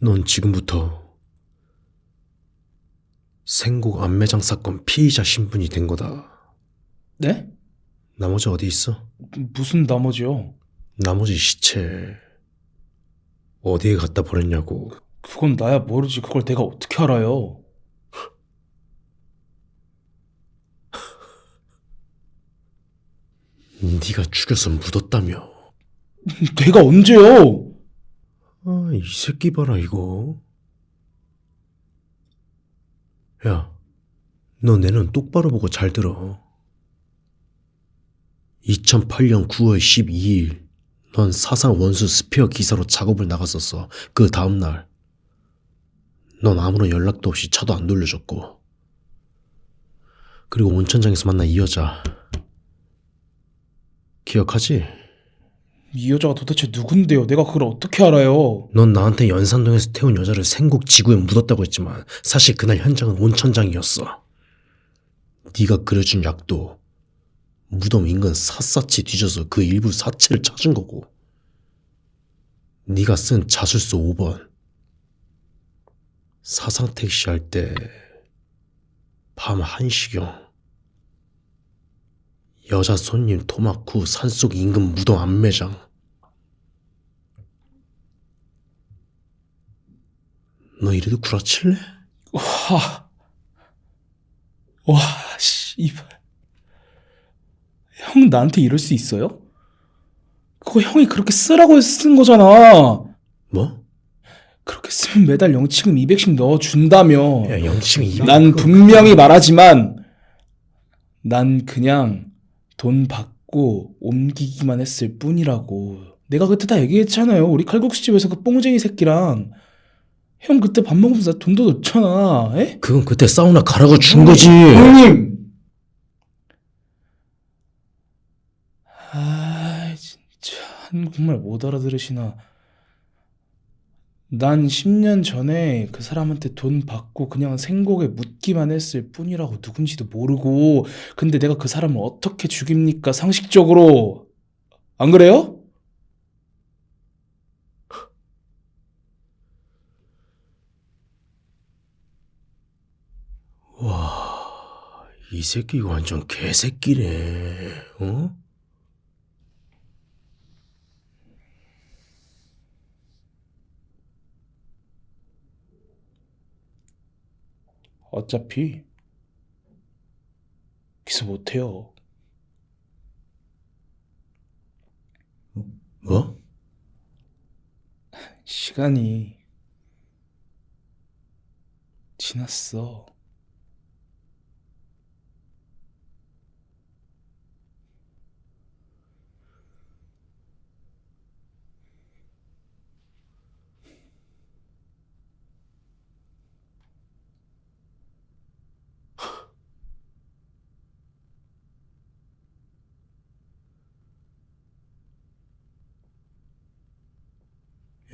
넌 지금부터 생곡 안매장 사건 피의자 신분이 된 거다. 네? 나머지 어디 있어? 무슨 나머지요? 나머지 시체 어디에 갖다 버렸냐고. 그건 나야 모르지. 그걸 내가 어떻게 알아요? 네가 죽여서 묻었다며. 내가 언제요? 아, 이 새끼 봐라 이거. 야, 너 내 눈 똑바로 보고 잘 들어. 2008년 9월 12일, 넌 사상 원수 스페어 기사로 작업을 나갔었어. 그 다음날. 넌 아무런 연락도 없이 차도 안 돌려줬고. 그리고 온천장에서 만난 이 여자. 기억하지? 이 여자가 도대체 누군데요? 내가 그걸 어떻게 알아요? 넌 나한테 연산동에서 태운 여자를 생곡 지구에 묻었다고 했지만 사실 그날 현장은 온천장이었어. 네가 그려준 약도 무덤 인근 샅샅이 뒤져서 그 일부 사체를 찾은 거고. 네가 쓴 자술서 5번 사상 택시 할 때 밤 1시경 여자 손님 후 산속 인근 무덤 안매장 너 이래도 구라칠래? 와, 와, 씨발. 형 나한테 이럴 수 있어요? 그거 형이 그렇게 쓰라고 쓴 거잖아. 뭐? 그렇게 쓰면 매달 영치금 200씩 넣어준다며. 야 영칭이 이난 분명히 말하지만 난 그냥 돈 받고 옮기기만 했을 뿐이라고. 내가 그때 다 얘기했잖아요. 우리 칼국수 집에서 그 뽕쟁이 새끼랑 형 그때 밥 먹으면서 나 돈도 넣잖아. 에? 그건 그때 사우나 가라고 준 거지. 형님. 아, 진짜 한국말 못 알아들으시나. 난 10년 전에 그 사람한테 돈 받고 그냥 생곡에 묻기만 했을 뿐이라고 누군지도 모르고 근데 내가 그 사람을 어떻게 죽입니까 상식적으로 안 그래요? 와, 이 새끼 완전 개새끼네. 어? 어차피 기소 못해요 뭐? 시간이 지났어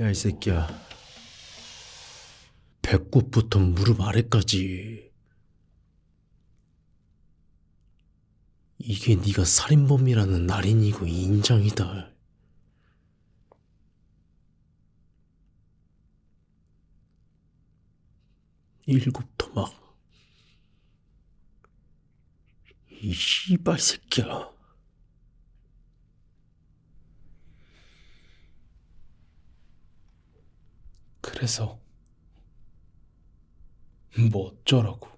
야, 이 새끼야. 배꼽부터 무릎 아래까지. 이게 네가 살인범이라는 날인이고 인장이다. 일곱 토막. 이 씨발 새끼야. 그래서 뭐 어쩌라고